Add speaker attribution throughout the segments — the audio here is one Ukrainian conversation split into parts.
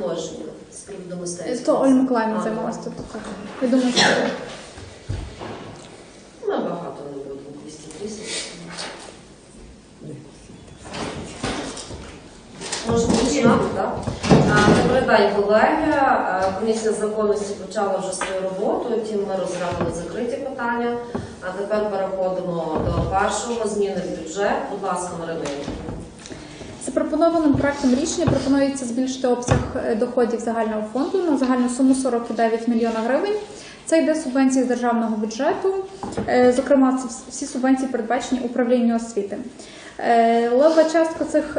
Speaker 1: положення з приводу мистецтва?
Speaker 2: То Ольга Миколаївна займалася тут. Я думаю, що
Speaker 1: Набагато не буде, 200 тисяч. Може починати, так? А, Добрий день, колеги. Комісія законності почала вже свою роботу, втім ми розглянули закриті питання. А тепер переходимо до першого зміни в бюджет. Будь ласка, Марина.
Speaker 2: Запропонованим проектом рішення пропонується збільшити обсяг е, доходів загального фонду на загальну суму 49 мільйона гривень. Це йде субвенції з державного бюджету. Е, Зокрема, це всі субвенції передбачені управлінню освіти. Е, Лева частка цих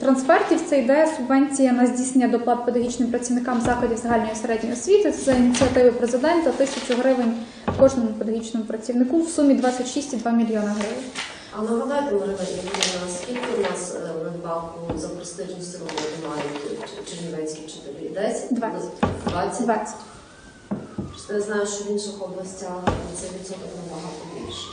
Speaker 2: трансфертів це йде субвенція на здійснення доплат педагогічним працівникам закладів загальної середньої освіти. За ініціативи президента тисячу гривень кожному педагогічному працівнику в сумі 26,2 мільйона гривень.
Speaker 1: А нагадайте, Марина скільки у нас е, надбавку за престижність роботи мають чернівецькі вчителі? 10?
Speaker 2: Двадцять.
Speaker 1: 20?
Speaker 2: 20.
Speaker 1: Я знаю, що в інших областях цей відсоток набагато більший.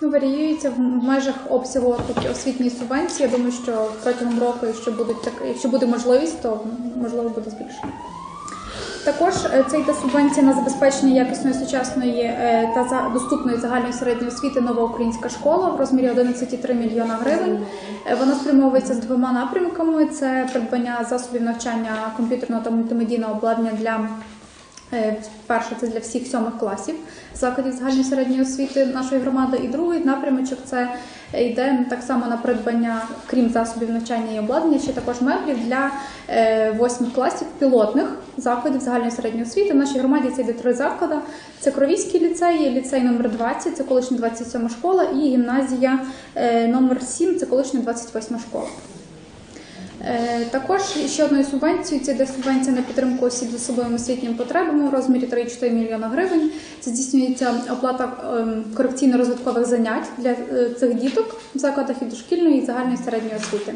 Speaker 2: Ну, варіюється в межах обсягу тобто, освітньої субвенції. Я думаю, що протягом року, якщо будуть так, якщо буде можливість, то можливо буде збільшення. Також е, це йде субвенція на забезпечення якісної сучасної е, та доступної загальної середньої освіти нова українська школа в розмірі 11,3 мільйона гривень. Е, Вона спрямовується з двома напрямками: це придбання засобів навчання комп'ютерного та мультимедійного обладнання для Перше, це для всіх сьомих класів закладів загальної середньої освіти нашої громади. І другий напрямочок це йде так само на придбання, крім засобів навчання і обладнання, ще також меблів для е, восьмих класів пілотних закладів загальної середньої освіти. В нашій громаді це йде три заклади: це Кровійський ліцей, ліцей номер 20, це колишня 27 школа, і гімназія е, номер 7, це колишня 28 школа. Е, Також ще одною субвенцією це йде субвенція на підтримку осіб з особливими освітніми потребами у розмірі 3,4 мільйона гривень. Це здійснюється оплата ем, корекційно-розвиткових занять для е, цих діток в закладах і дошкільної і загальної середньої освіти.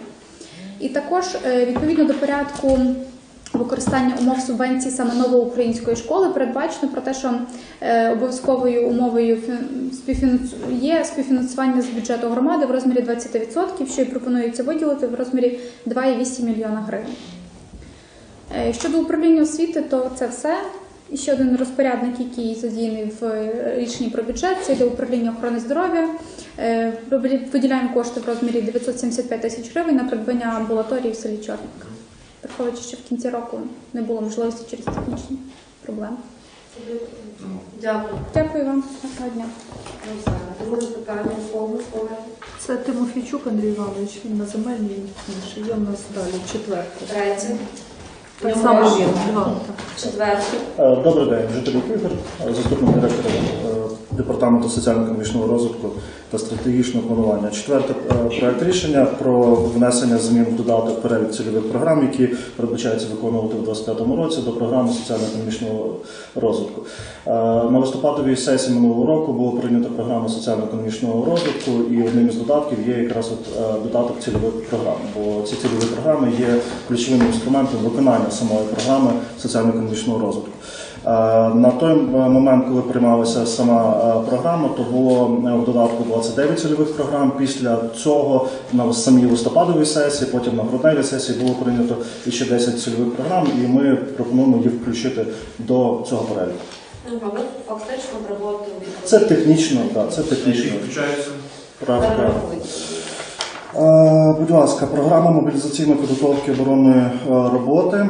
Speaker 2: І також е, відповідно до порядку використання умов субвенції саме новоукраїнської школи передбачено про те, що е, обов'язковою умовою є співфінансування з бюджету громади в розмірі 20%, що і пропонується виділити в розмірі 2,8 мільйона гривень. Е, Щодо управління освіти, то це все. І ще один розпорядник, який задіяний в е, рішенні про бюджет, це йде управління охорони здоров'я. Виділяємо кошти в розмірі 975 тисяч гривень на придбання амбулаторії в селі Чорнівка. Враховуючи, що в кінці року не було можливості через технічні проблеми.
Speaker 1: Дякую.
Speaker 2: Дякую вам. Гарного дня.
Speaker 1: Друге питання повне колеги.
Speaker 3: Це Тимофійчук Андрій Іванович, він на земельній інший. Є в нас далі четверте.
Speaker 1: Третє.
Speaker 3: Так само він.
Speaker 1: Четверте.
Speaker 4: Добрий день, житель Ігор, е, заступник директора е, департаменту соціально-економічного розвитку та стратегічного планування. Четверте е, проект рішення про внесення змін в додаток перелік цільових програм, які передбачається виконувати в 2025 році до програми соціально-економічного розвитку. Е, На листопадовій сесії минулого року було прийнято програму соціально-економічного розвитку, і одним із додатків є якраз от е, додаток цільових програм. Бо ці цільові програми є ключовим інструментом виконання самої програми соціально-економічного розвитку. Е, На той момент, коли приймалася сама е, програма, то було е, в додатку 29 цільових програм. Після цього на самій листопадовій сесії, потім на грудневій сесії було прийнято ще 10 цільових програм, і ми пропонуємо їх включити до цього переліку.
Speaker 1: Ви фактично проводите
Speaker 4: Це технічно, так, це технічно.
Speaker 5: Включається.
Speaker 4: Правда. Е, Будь ласка, програма мобілізаційної підготовки оборонної е, роботи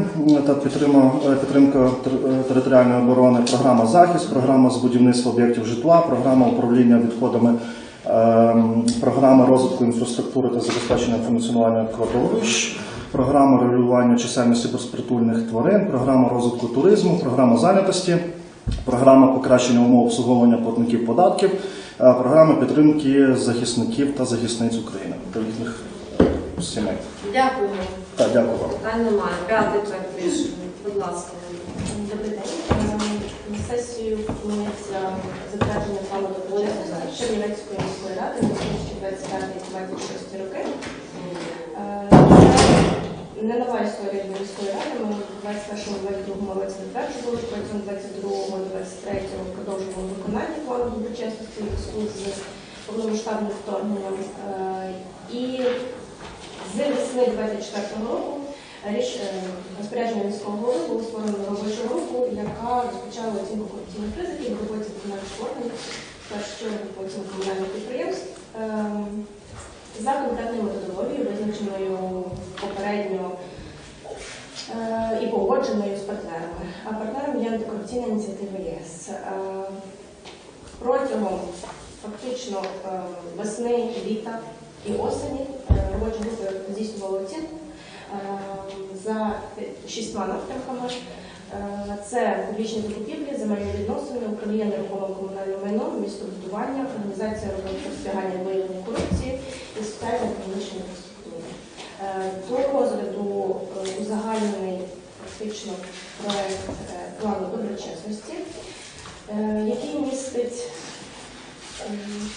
Speaker 4: та підтримка, е, територіальної оборони, програма захист, програма з будівництва об'єктів житла, програма управління відходами, е, програма розвитку інфраструктури та забезпечення функціонування кладовищ, програма регулювання чисельності безпритульних тварин, програма розвитку туризму, програма зайнятості. Програма покращення умов обслуговування платників податків, е, програма підтримки захисників та захисниць України та їхніх е, сімей.
Speaker 1: Дякую.
Speaker 4: Так, дякую вам.
Speaker 1: Питань немає. П'ятий проект рішення. Будь ласка.
Speaker 6: Добрий день. Ем, На сесію пропонується затвердження плану роботи Чернівецької міської ради на 2025-2026 роки. Е, не нова історія для міської ради. Ми в 21-22 році затверджували, потім в 22-23 продовжували виконання плану доброчесності зв'язку з повномасштабним вторгненням. Е, І з весни 24 року е, розпорядження міського голови було створено робочу групу, яка розпочала оцінку корупційних ризиків в роботі виконавчих органів, першу чергу по оцінку комунальних підприємств. Погодженою з партнерами. А партнером є антикорупційна ініціатива ЄС. Е, Протягом фактично е, весни, літа і осені е, робоча група здійснювала оцінку за шістьма напрямками. Це публічні закупівлі, земельні відносини, управління нерухомим комунальним майном, містобудування, організація роботи і виявлення корупції і соціально-економічна інфраструктура. Е, До розгляду узагальнений фактично проект е, плану доброчесності, е, який містить ем,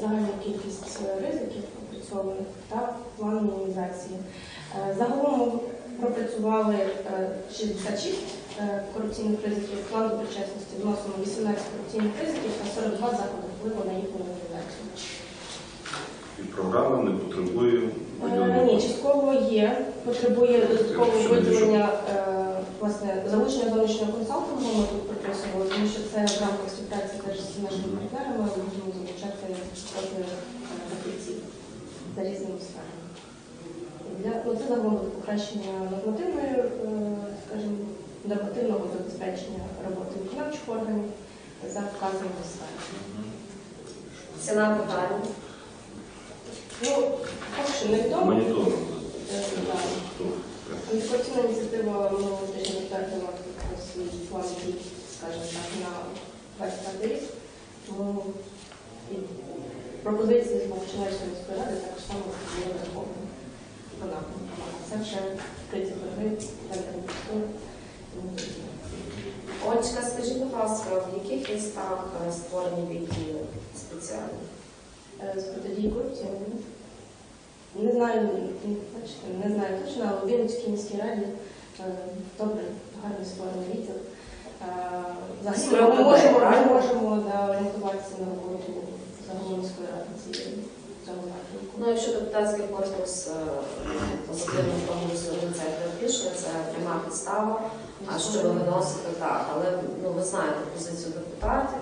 Speaker 6: загальну кількість ризиків опрацьованих та план мінімізації. Е, Загалом пропрацювали е, 66 е, корупційних ризиків, план доброчесності вносимо 18 корупційних ризиків та 42 заходи впливу на їхню мінімізацію.
Speaker 5: І програма не потребує
Speaker 6: Ні, частково є, потребує додаткового виділення е, власне залучення зовнішнього консалтингу. Ми тут прописували, тому що це в рамках співпраці теж з нашими партнерами. Ми будемо залучати кожних фахівців за різними сферами. Для ну, це загалом покращення нормативної, е, скажімо, нормативного забезпечення роботи виконавчих органів за вказаними сферами.
Speaker 1: Ціна питання.
Speaker 6: Ну. Е, да. Антикорупційна ініціатива минулого тижня затвердила свій план скажімо так, на 25 рік. Тому пропозиції з Мовчинецької міської ради також само були враховані напрямку. Це вже торги, тендерні процедури.
Speaker 1: Олечка, скажіть, будь ласка, в яких містах е, створені відділи спеціальні?
Speaker 6: Е, З протидії корупції не знаю, бачите, не знаю точно, але у Вінницькій міській раді е, добре, гарно створений відділ. Взагалі ми можемо, ми можемо да, орієнтуватися на роботу загалом ради цієї в.
Speaker 1: Ну, якщо депутатський корпус е, позитивно проголосує це рішення, це пряма підстава. А що ви виносите так? Але ну ви знаєте позицію депутатів.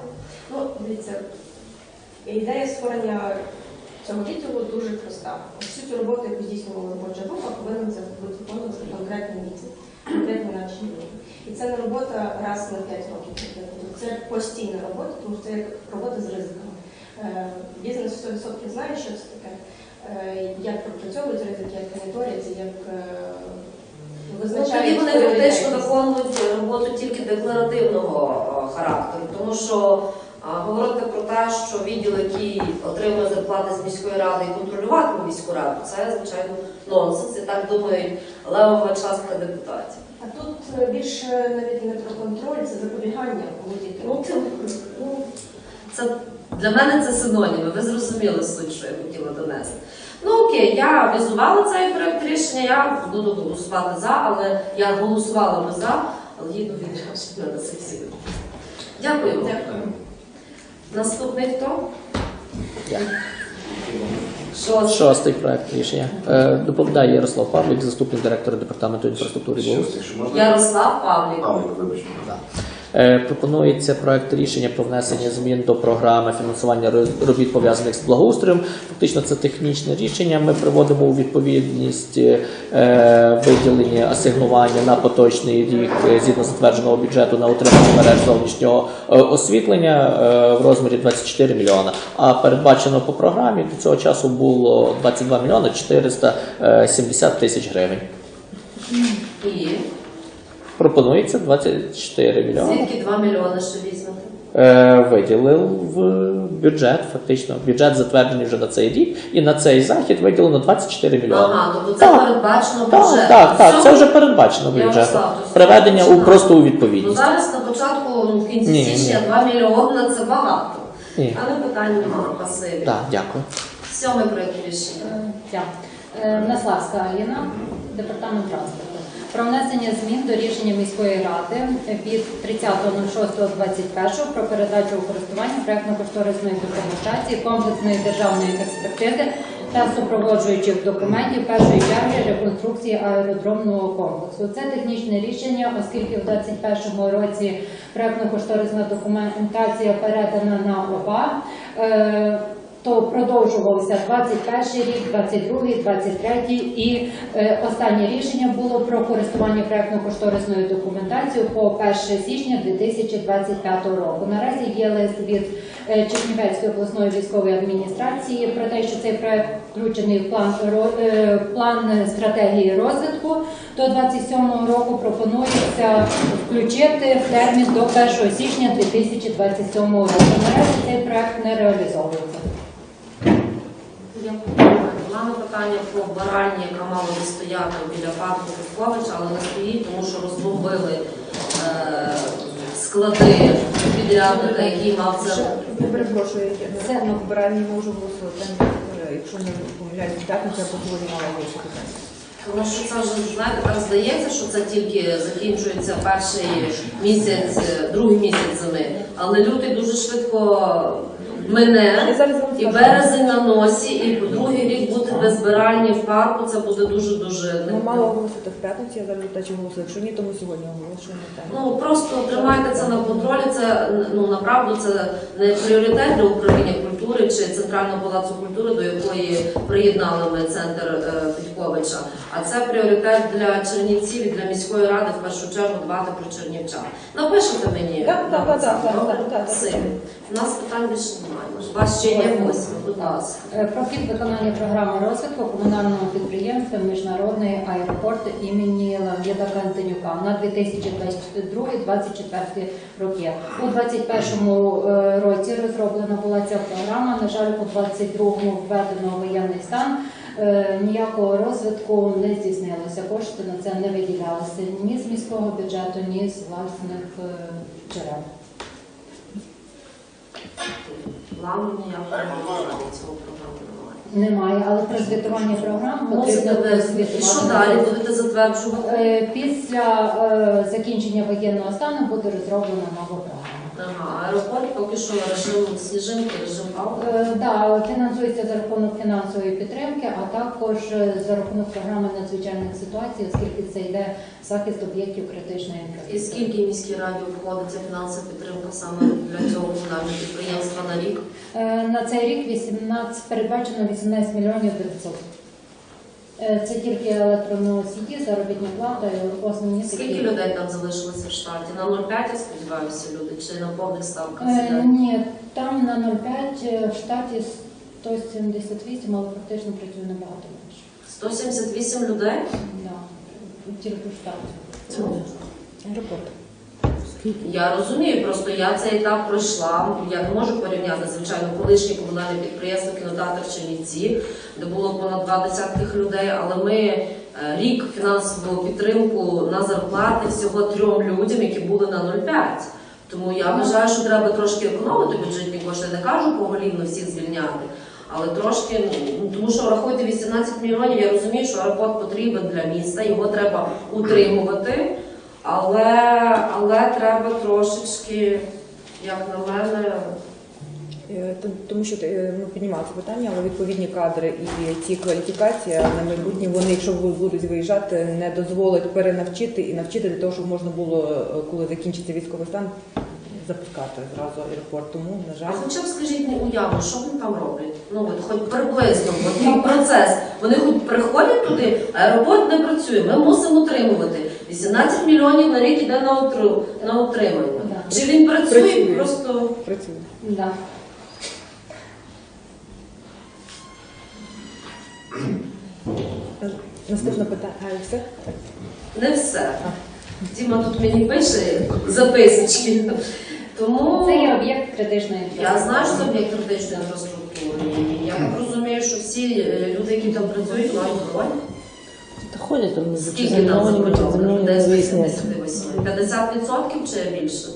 Speaker 6: Ну, дивіться, ідея створення цього відділу дуже проста. Всю цю роботу, яку здійснювала робоча група, повинен це бути виконувати конкретний відділ, конкретні наші люди. І це не робота раз на 5 років. Це постійна робота, тому що це робота з ризиками. Е, Бізнес 100% знає, що це таке, е, як пропрацьовують ризики, як моніторять, як е, визначають.
Speaker 1: тоді вони фактично виконують роботу тільки декларативного характеру, тому що говорити про те, що відділ, який отримує зарплати з міської ради і контролюватиме міську раду, це звичайно нонсенс. І так думають левова частка депутатів.
Speaker 6: А тут е, більше навіть не про контроль, це запобігання.
Speaker 1: Ну, ну, це для мене це синоніми. Ви зрозуміли суть, що я хотіла донести. Ну окей, я візувала цей проект рішення, я буду голосувати за, але я голосувала би за, але їду відрядження на сесію. Дякую.
Speaker 6: Дякую.
Speaker 1: Наступний хто?
Speaker 7: Я.
Speaker 1: Шостий.
Speaker 7: Шостий проект рішення. Е, Доповідає Ярослав Павлік, заступник директора департаменту інфраструктури і.
Speaker 1: Ярослав Павлік.
Speaker 5: Павлік, вибачте.
Speaker 7: Пропонується проект рішення про внесення змін до програми фінансування робіт пов'язаних з благоустроєм. Фактично це технічне рішення. Ми приводимо у відповідність е, виділення асигнування на поточний рік е, згідно затвердженого бюджету на утримання мереж зовнішнього е, освітлення е, в розмірі 24 мільйона. А передбачено по програмі до цього часу було 22 мільйони 470 тисяч гривень. Пропонується 24 мільйони.
Speaker 1: звідки 2 мільйони ще візьмете?
Speaker 7: Е, виділив в бюджет, фактично. Бюджет затверджений вже на цей рік, і на цей захід виділено 24 мільйони.
Speaker 1: Ага, тобто це
Speaker 7: Так.
Speaker 1: передбачено
Speaker 7: Так,
Speaker 1: бюджетом.
Speaker 7: так, так, це
Speaker 1: Всього?
Speaker 7: вже передбачено
Speaker 1: Я
Speaker 7: бюджетом.
Speaker 1: То
Speaker 7: Приведення у
Speaker 1: починаю.
Speaker 7: просто у
Speaker 1: Ну
Speaker 7: відповідність.
Speaker 1: зараз на початку, ну, в кінці
Speaker 7: Ні,
Speaker 1: січня
Speaker 7: ні.
Speaker 1: 2 мільйони це багато.
Speaker 7: Ні.
Speaker 1: Але питань немає, пасиві.
Speaker 7: Так, дякую.
Speaker 1: Сьомий проєкт рішення.
Speaker 8: Я. Е, Наславська Аліна, департамент транспорту. Про внесення змін до рішення міської ради від 30.06.21 про передачу у користування проєктно-кошторисної документації комплексної державної експертизи та супроводжуючих документів першої черги реконструкції аеродромного комплексу. Це технічне рішення, оскільки в 2021 році проектно-кошторисна документація передана на ОВА. То продовжувався 21 рік, 22, 23 і е, останнє рішення було про користування проектно-кошторисною документацією по 1 січня 2025 року. Наразі є лист від е, Чернівецької обласної військової адміністрації про те, що цей проект включений в план е, план стратегії розвитку. До 27 року пропонується включити термін до 1 січня 2027 року. Наразі цей проект не реалізовується.
Speaker 1: У мене питання про баральні, яка мала би стояти біля парку Петковича, але не стоїть, тому що розбомбили е, склади підрядника, який мав це.
Speaker 3: Я перепрошую, я
Speaker 8: Це,
Speaker 3: не
Speaker 8: ну,
Speaker 3: можу голосувати. Якщо не помиляюсь, п'ятниця, або мала бути питання.
Speaker 1: Тому що це вже знаєте, так здається, що це тільки закінчується перший місяць, е, другий місяць зими. Але лютий дуже швидко
Speaker 3: Я
Speaker 1: мине. І березень на носі, і другий рік бути без збиральні в парку, це буде дуже дуже
Speaker 3: Ми мали оголосити в п'ятницю, я зараз чи голосую. Якщо ні, то ми сьогодні оголошуємо. так.
Speaker 1: Ну просто тримайте це на контролі. Це ну направду це не пріоритет для управління культури чи центрального палацу культури, до якої приєднали ми центр Петьковича. А це пріоритет для Чернівців і для міської ради в першу чергу дбати про чернівчан. Напишете мені
Speaker 3: Так, так, так, так, так, так, так.
Speaker 1: Син. У нас питань більше немає. У вас ще є восьме, будь ласка.
Speaker 8: Е, Про хід виконання програми розвитку комунального підприємства Міжнародний аеропорт імені Леоніда Кантенюка на 2022-2024 роки. У 2021 е, році розроблена була ця програма. На жаль, у 2022 введено воєнний стан. Е, Ніякого розвитку не здійснилося. Кошти на це не виділялися ні з міського бюджету, ні з власних е, джерел.
Speaker 1: Плану ніякого немає цього програму немає.
Speaker 8: Але про звітування програм потрібно звітувати.
Speaker 1: що далі будете затверджувати?
Speaker 8: Е, Після закінчення воєнного стану буде розроблена нова програма.
Speaker 1: Ага, аеропорт поки що режим сніжинки, режим.
Speaker 8: Е, Да, фінансується за рахунок фінансової підтримки, а також е, за рахунок програми надзвичайних ситуацій, оскільки це йде захист об'єктів критичної
Speaker 1: І
Speaker 8: інфраструктури.
Speaker 1: скільки міській раді обходиться фінансова підтримка саме для цього комунального підприємства на рік?
Speaker 8: Е, На цей рік 18, передбачено 18 мільйонів 900. Е, Це тільки електроносії, заробітна плата, і основні
Speaker 1: Скільки людей там залишилося в штаті? На 0,5, я сподіваюся, люди, чи на повних ставках
Speaker 8: Е. Ні, там на 0,5 в штаті 178, але практично працює набагато менше.
Speaker 1: 178 людей?
Speaker 8: Да, тільки в штаті.
Speaker 3: Аеропорт.
Speaker 1: Я розумію, просто я цей етап пройшла. Я не можу порівняти, звичайно, колишнє комунальне підприємство кінотеатр Чернівці, де було понад два десятких людей. Але ми е, рік фінансову підтримку на зарплати всього трьом людям, які були на 0,5. Тому я вважаю, що треба трошки економити бюджетні кошти. Не кажу поголівно всіх звільняти. Але трошки, ну тому що рахуйте 18 мільйонів, я розумію, що аеропорт потрібен для міста, його треба утримувати. Але, але треба трошечки, як на мене,
Speaker 3: Е, Тому що ну, це питання, але відповідні кадри і ті кваліфікації на майбутнє, вони, якщо будуть виїжджати, не дозволять перенавчити і навчити для того, щоб можна було, е, коли закінчиться військовий стан, запускати зразу аеропорт. Тому, на
Speaker 1: а хоча б скажіть не уяву, що вони там роблять? Ну от хоч приблизно, от їх процес. Вони хоч приходять туди, аеропорт не працює. Ми мусимо утримувати. 18 мільйонів на рік іде на утру- на утримання.
Speaker 8: Да.
Speaker 1: Чи він працює?
Speaker 3: Працює.
Speaker 1: Просто
Speaker 3: працює.
Speaker 8: Да.
Speaker 3: Наступне питання. А, і все?
Speaker 1: не все. Діма тут мені пише записочки. Тому
Speaker 8: Це є об'єкт критичної інфраструктури.
Speaker 1: Я знаю, що це об'єкт критичної інфраструктури. І Я розумію, що всі е, люди, які там працюють, мають бронь.
Speaker 9: Та ходять там
Speaker 1: Скільки там
Speaker 9: чи
Speaker 1: заброньовано?
Speaker 9: заміновані
Speaker 1: Десь
Speaker 9: не виясняють.
Speaker 1: 58. 50% чи більше?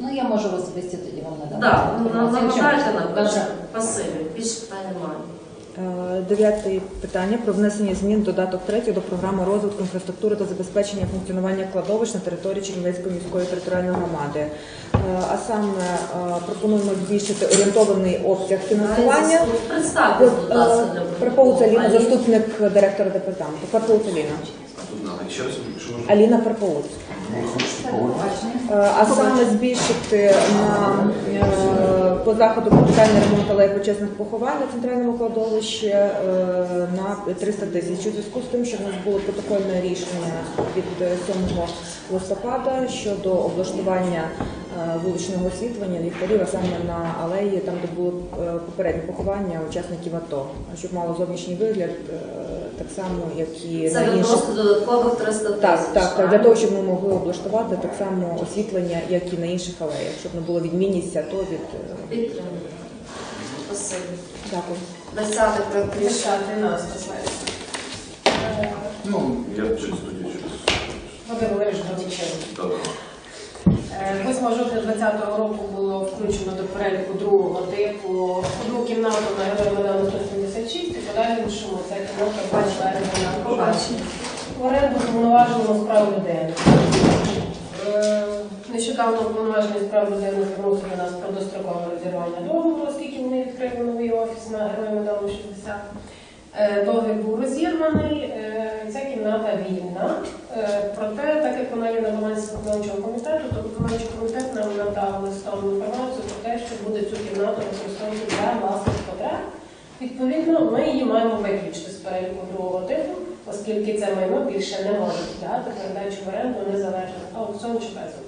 Speaker 8: Ну, я можу особисті тоді вам надати.
Speaker 1: Так, нагадайте
Speaker 8: можна. Добре.
Speaker 1: Спасибі. Більше питань немає.
Speaker 3: Е, Дев'яте питання про внесення змін додаток 3 до програми розвитку інфраструктури та забезпечення функціонування кладовищ на території Чернівецької міської територіальної громади. Е, А саме е, пропонуємо збільшити орієнтований обсяг фінансування.
Speaker 1: Ласка,
Speaker 3: Аліна, заступник директора департаменту. Перповуц Аліна. Аліна Перповуц. Е, А саме збільшити на е, по заходу капітальний ремонт алеї почесних поховань на центральному кладовищі е, на 300 тисяч. У зв'язку з тим, що в нас було протокольне рішення від е, 7 листопада щодо облаштування вуличного освітлення ліхтарів, а саме на алеї, там де було е, попереднє поховання учасників АТО, щоб мало зовнішній вигляд, е, так само як і
Speaker 1: Це
Speaker 3: на інших
Speaker 1: відносно додаткових 300 тисяч.
Speaker 3: так, так, так, для того, щоб ми могли облаштувати так само освітлення, як і на інших алеях, щоб не було відмінність АТО від е,
Speaker 1: Підтримую. Спасибі.
Speaker 3: дякую.
Speaker 1: Десятий проект рішення.
Speaker 10: Е,
Speaker 5: Ну, я через тоді через.
Speaker 10: Володимир Валерійович Гордіченко.
Speaker 5: Так.
Speaker 10: Е, 8 жовтня 2020 року було включено до переліку другого типу одну кімнату на Героя Майдану 176 і подальшому ця кімната бачила побачення. В оренду повноваженому справ людини. Е, Нещодавно повноваження справ людини звернувся до нас про дострокове розірвання договору, оскільки вони відкрили новий офіс на Героя Майдану 60. Е, Договір був розірваний, е, ця кімната вільна. Проте, так як вона є на балансі виконавчий комітет нам надав листом інформацію про те, що буде цю кімнату використовувати для власних потреб. Відповідно, ми її маємо виключити з переліку другого типу, оскільки це майно більше не може дати передачу в оренду незалежно від аукціону чи без аукціону.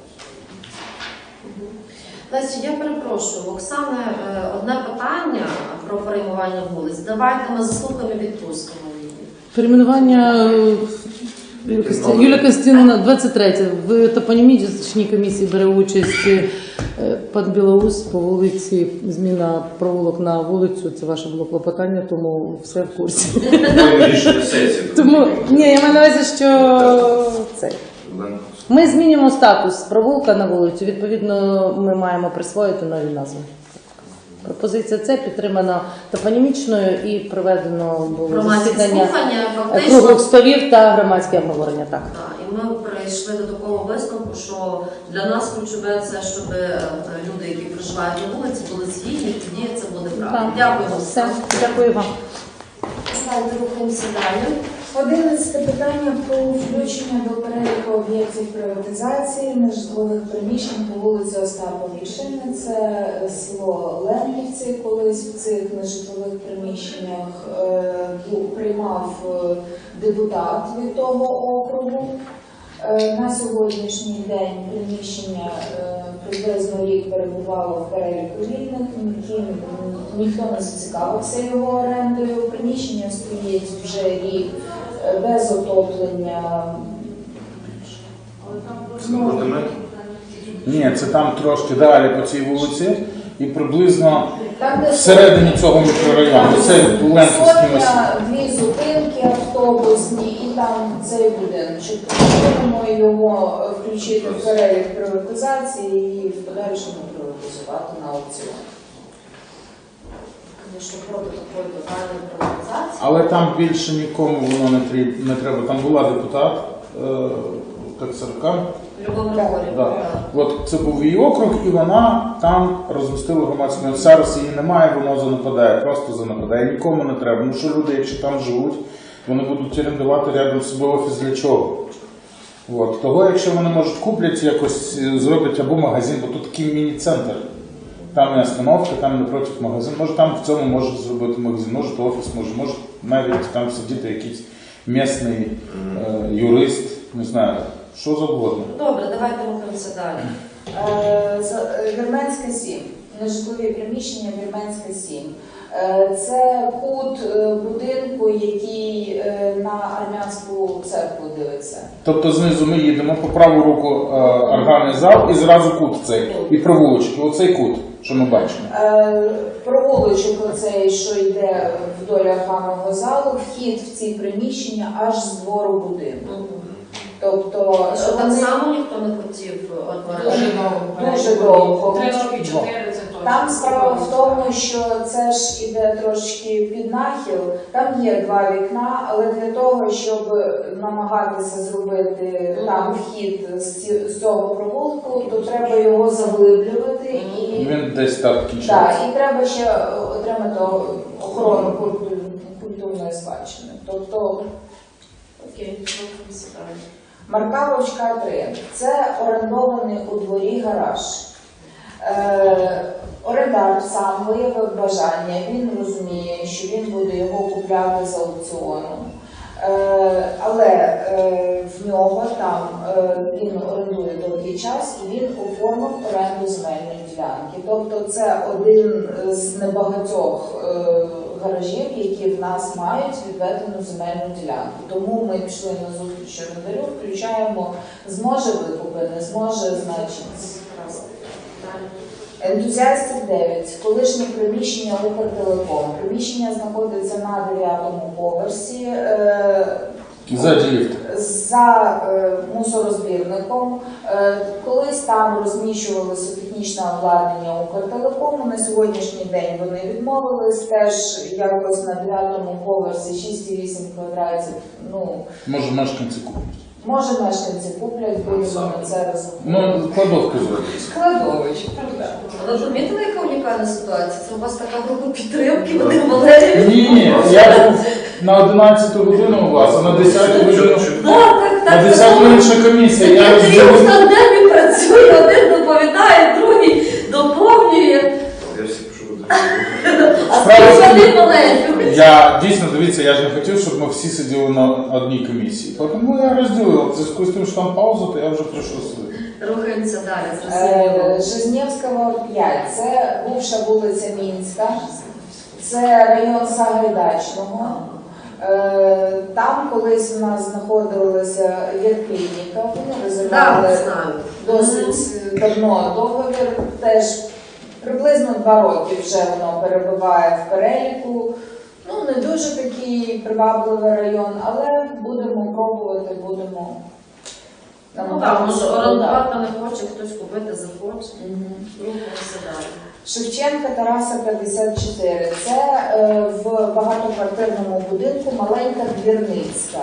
Speaker 1: Лесю, я перепрошую, в Оксани е, одне питання про перейменування вулиць. Давайте ми заслухаємо і відпустимо її.
Speaker 9: Перейменування е, Юлія Костя- Юлія Костянтинівна, 23. В топонімічній комісії бере участь е, пан Білоус по вулиці, зміна провулок на вулицю. Це ваше було клопотання, тому все в курсі. Тому ні, я маю на увазі, що це.
Speaker 5: Ленко.
Speaker 9: Ми змінюємо статус провулка на вулицю. Відповідно, ми маємо присвоїти нові назви. Пропозиція це підтримана топонімічною і проведено було
Speaker 1: Громадські
Speaker 9: засідання
Speaker 1: слухання
Speaker 9: е,
Speaker 1: фактично.
Speaker 9: круглих столів та громадське обговорення. Так.
Speaker 1: Так, і ми прийшли до такого висновку, що для нас ключове це, щоб е, люди, які проживають на вулиці, були згідні, тоді це буде правильно. Дякую вам.
Speaker 9: Все, дякую вам.
Speaker 1: Давайте рухаємося далі.
Speaker 11: Одинадцяте питання про включення до переліку об'єктів приватизації нежитлових приміщень по вулиці Остапа Вішини. Це село Ленківці. Колись в цих нежитлових приміщеннях е, приймав е, депутат від того округу. Е, На сьогоднішній день приміщення приблизно рік перебувало в переліку вільних, ні- ніхто не зацікавився його орендою. Приміщення стоїть вже рік без отоплення.
Speaker 5: Це?
Speaker 12: Ні, це там трошки далі по цій вулиці і приблизно
Speaker 11: Там, де
Speaker 12: всередині цього мікрорайону. Це Ленківський масив.
Speaker 11: сотня, дві зупинки автобусні і там цей будиночок. Хочемо його е, включити в перелік приватизації і в подальшому приватизувати на аукціон.
Speaker 1: Звісно, проти такої тотальної приватизації.
Speaker 12: Але там більше нікому воно не, трі- не треба. Там була депутат е, Кацарка.
Speaker 1: Любов Григорівна.
Speaker 12: Да. От це був її округ, і вона там розмістила громадську. Зараз її немає, воно занападає, просто занападає. Нікому не треба. Ну що люди, якщо там живуть, вони будуть орендувати рядом з собою офіс для чого? От. Того, якщо вони можуть куплять якось, е, зроблять або магазин, бо тут такий міні-центр. Там і остановка, там напроти магазин. Може там в цьому можуть зробити магазин, може то офіс, може, може навіть там сидіти якийсь місний е, юрист, не знаю, що завгодно.
Speaker 1: Добре, давайте рухаємося далі.
Speaker 11: Е, за- е, Вірменська 7. Нежитлові приміщення Вірменська 7. Е, Це кут е, будинку, який е, на армянську церкву дивиться.
Speaker 12: Тобто знизу ми їдемо по праву руку е, органний зал і зразу кут цей. І провулочки. Оцей кут, що ми бачимо.
Speaker 11: Е, Провулочок оцей, що йде вдоль органного залу, вхід в ці приміщення аж з двору будинку. Тобто
Speaker 1: Що так само ніхто не хотів
Speaker 10: Дуже довго.
Speaker 11: Дуже довго.
Speaker 10: Три чотири
Speaker 11: Там справа в тому, що це ж іде трошки під нахил. Там є два вікна, але для того, щоб намагатися зробити там вхід з ці- з цього провулку, то треба його заглиблювати і
Speaker 12: Він десь так
Speaker 11: так,
Speaker 12: кінчається.
Speaker 11: і треба ще отримати охорону культу- культурної спадщини. Тобто
Speaker 1: Окей.
Speaker 11: Маркавочка 3. Це орендований у дворі гараж. Е, орендар сам виявив бажання, він розуміє, що він буде його купляти з аукціону. Е, але е, в нього там він орендує довгий час і він оформив оренду земельної ділянки. Тобто це один з небагатьох гаражів, які в нас мають відведену земельну ділянку. Тому ми пішли на зустріч орендарю, включаємо, зможе викупити, не зможе, значить. Ентузіастів 9. Колишнє приміщення Укртелеком. Приміщення знаходиться на 9-му поверсі. Е,
Speaker 12: ліфт.
Speaker 11: за е, мусорозбірником. Е, колись там розміщувалося технічне обладнання Укртелекому. На сьогоднішній день вони відмовились. Теж якось на 9 поверсі 6,8 квадратів. Ну,
Speaker 12: Може мешканці куплять.
Speaker 11: Може мешканці куплять, будемо на це розуміти.
Speaker 12: Ну, кладовку зробити.
Speaker 11: Складовище, правда.
Speaker 1: Але помітили, яка унікальна ситуація? Це у вас така група підтримки, вони Валерій.
Speaker 12: Ні, я був на 11 годину у вас, а на 10 годину.
Speaker 1: Так, так,
Speaker 12: На 10 годину інша комісія. Я
Speaker 1: Такий тріумф
Speaker 12: розділив.
Speaker 1: тандемі працює, один доповідає, другий доповнює.
Speaker 5: Я всі пишу
Speaker 1: А
Speaker 12: Справа в
Speaker 1: скільки
Speaker 12: тім-
Speaker 1: один маленький.
Speaker 12: Я дійсно дивіться, я ж не хотів, щоб ми всі сиділи на одній комісії. Тому я розділив. В зв'язку з тим, що там пауза, то я вже прийшов сюди.
Speaker 1: Рухаємося далі.
Speaker 11: Е,
Speaker 1: Зрозуміло.
Speaker 11: Жизнєвського 5. Це бувша вулиця Мінська. Це район Сагайдачного. Е, Там колись у нас знаходилася. Вони
Speaker 1: Так,
Speaker 11: розірвали досить давно договір. Теж приблизно два роки вже воно перебуває в переліку. Ну, не дуже такий привабливий район, але будемо пробувати, будемо.
Speaker 1: Ну так, може орендувати не хоче, хтось купити захоче. Далі.
Speaker 11: Шевченка Тараса 54. Це е, в багатоквартирному будинку маленька двірницька.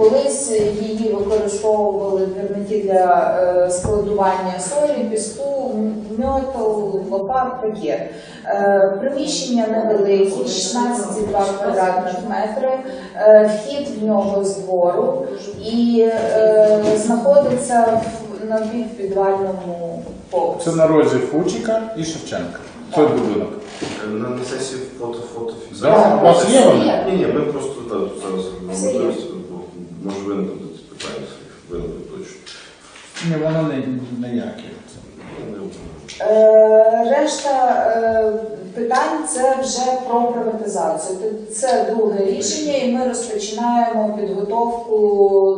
Speaker 11: Колись її використовували двірники для е, складування солі, піску, мьоту, лопат, таке. Е, приміщення невеликі, 16,2 квадратних метри. Е, вхід в нього з двору і е, знаходиться в, на підвальному поверсі.
Speaker 12: Це на розі Фучика і Шевченка. Той будинок.
Speaker 5: На, сесії фото, фото
Speaker 12: Да, у вас є вони?
Speaker 5: Ні, ні, ми просто так, зараз
Speaker 11: Все є.
Speaker 5: Може виникнути питання, виникнути точно.
Speaker 12: Ні, воно не, ніяке.
Speaker 11: Е, Решта е, питань це вже про приватизацію. Т- Це друге рішення, і ми розпочинаємо підготовку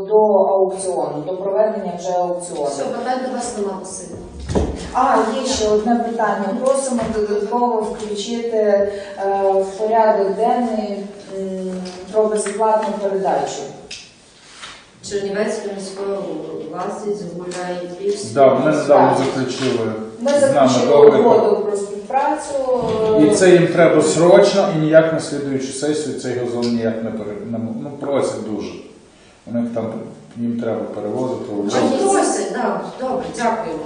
Speaker 11: до аукціону, до проведення вже аукціону.
Speaker 1: Все, питань до вас нема.
Speaker 11: А, є ще одне питання. Просимо додатково включити е, в порядок денний м, про безоплатну передачу.
Speaker 1: Чернівецької міської власність гуляє більш.
Speaker 12: Да, ми недавно
Speaker 11: Так.
Speaker 12: заключили
Speaker 11: Ми
Speaker 12: з нами
Speaker 11: заключили
Speaker 12: договір.
Speaker 11: угоду про співпрацю.
Speaker 12: І це їм треба срочно і ніяк на слідуючу сесію цей газон ніяк не пере... не м- ну, просять дуже. У них там їм треба перевозити.
Speaker 1: Чи просять, так, добре, дякуємо.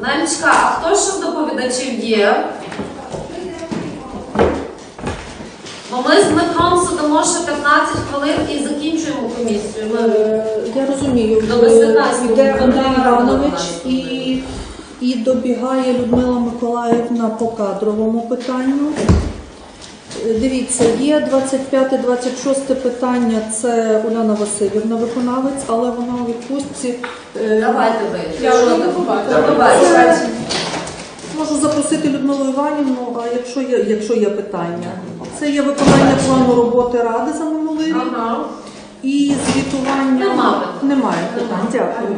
Speaker 1: Нальчка, а хто ще з доповідачів є? Бо ми з Дмитром сидимо ще 15 хвилин і закінчуємо комісію. Ми...
Speaker 13: Е, Я розумію,
Speaker 1: До 18
Speaker 13: йде Андрій Іванович і, і добігає Людмила Миколаївна по кадровому питанню. Е, Дивіться, є 25-26 питання, це Уляна Васильівна виконавець, але вона у відпустці. Е,
Speaker 1: Давайте ви.
Speaker 11: Я вже не побачила.
Speaker 13: Можу запросити Людмилу Іванівну, а якщо є, якщо є питання. Це є виконання плану роботи ради за минулий рік
Speaker 1: Ага.
Speaker 13: і звітування.
Speaker 1: Нема.
Speaker 13: Немає питань. Дякую.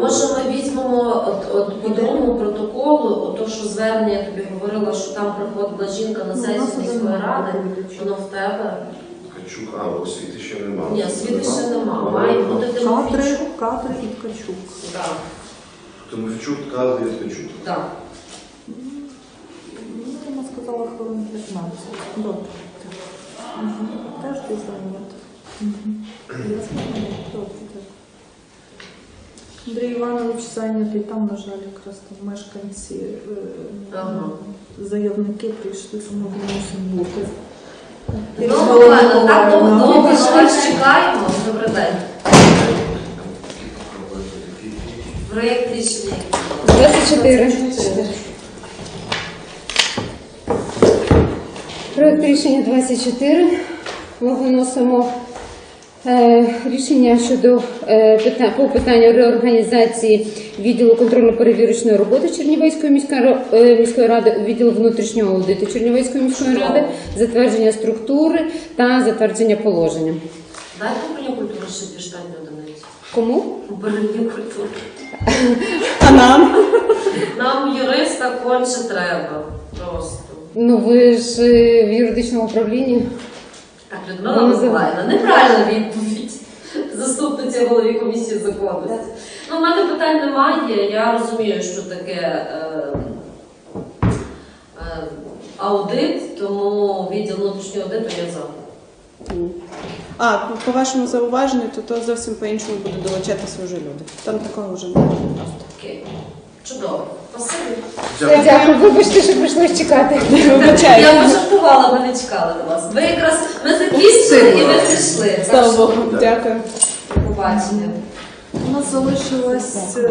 Speaker 1: Може, ми візьмемо от, от по другому протоколу, ото що звернення я тобі говорила, що там приходила жінка на сесію міської ради, воно в тебе.
Speaker 5: Ткачук, а освіти ще немає.
Speaker 1: Ні, освіти ще нема. Має бути
Speaker 13: Кадри,
Speaker 1: Тимофійчук.
Speaker 13: кадри і Ткачук.
Speaker 1: Так.
Speaker 5: Тимофійчук, Кадр і Ткачук.
Speaker 1: Так.
Speaker 13: Ну, сказала хвилин 15. Добре. Мгм. Теж ти зайнята. Ясно? Добре, так. Андрій Іванович зайнятий там, на жаль, якраз там мешканці, е,
Speaker 1: Ага.
Speaker 13: заявники прийшли, тому він мусить бути.
Speaker 1: Ну, так довго довго що чекаємо. Добрий день. Проєкт рішення.
Speaker 14: 24. Проект рішення 24. Ми виносимо е, рішення щодо е, по питанню реорганізації відділу контрольно-перевірочної роботи Чернівецької міської, е, міської ради у відділ внутрішнього аудиту Чернівецької міської ради, затвердження структури та затвердження положення.
Speaker 1: Дайте управління культури ще штатні одиниці.
Speaker 14: Кому?
Speaker 1: Управління культури.
Speaker 14: А нам?
Speaker 1: Нам юриста конче треба. Просто.
Speaker 14: Ну ви ж е, в юридичному управлінні.
Speaker 1: Так, Людмила Миколаївна, неправильна відповідь. Заступниця голові комісії законності. Ну, в мене питань немає. Я розумію, що таке е, е, аудит, тому відділ внутрішнього аудиту я за.
Speaker 15: А, по вашому зауваженню, то то зовсім по-іншому буде долучатися вже люди. Там такого вже не буде просто.
Speaker 1: Окей. Чудово. Спасибі.
Speaker 14: Дякую, вибачте, що прийшлось чекати.
Speaker 15: Вибачаю.
Speaker 1: Я пожартувала, ми не чекали на вас. Ви якраз ми закінчили і ви прийшли.
Speaker 15: Слава Богу, дякую.
Speaker 1: до побачення.
Speaker 13: У нас залишилась е,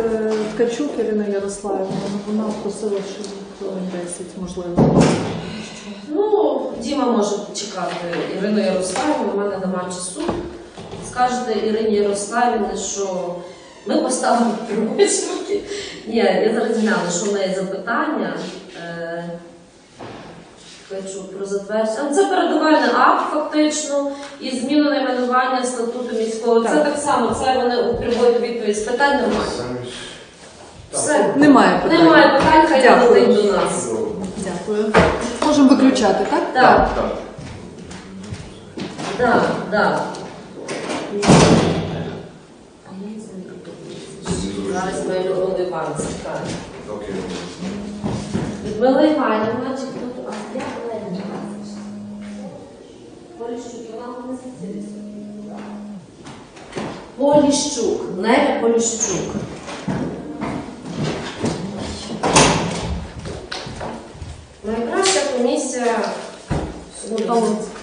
Speaker 13: Ткачук Ірина Ярославівна, вона просила, що хвилин 10, можливо.
Speaker 1: Ну, Діма може чекати Ірину Ярославівну, у мене нема часу. Скажете Ірині Ярославівні, що ми поставили прочерки. Ні, я зараз гляну, що в неї запитання. Е, Хочу про затвердження. Це передувальний акт фактично і зміну найменування статуту міського. Це так само, це вони у прямої відповідь. Питань немає. Все.
Speaker 13: Немає питань.
Speaker 1: Немає питань, хай
Speaker 13: Дякую.
Speaker 1: летить до нас.
Speaker 13: Дякую. Можемо виключати, так?
Speaker 1: Так.
Speaker 5: Так.
Speaker 1: Да, да. Зараз ми Людмила Івановна.
Speaker 5: Окей.
Speaker 1: Людмила Іванівна, чи тут? А я Олена. Поліщук, вона мене спеціаліст. Поліщук, Неля Поліщук. Найкраща комісія.
Speaker 13: Талонська.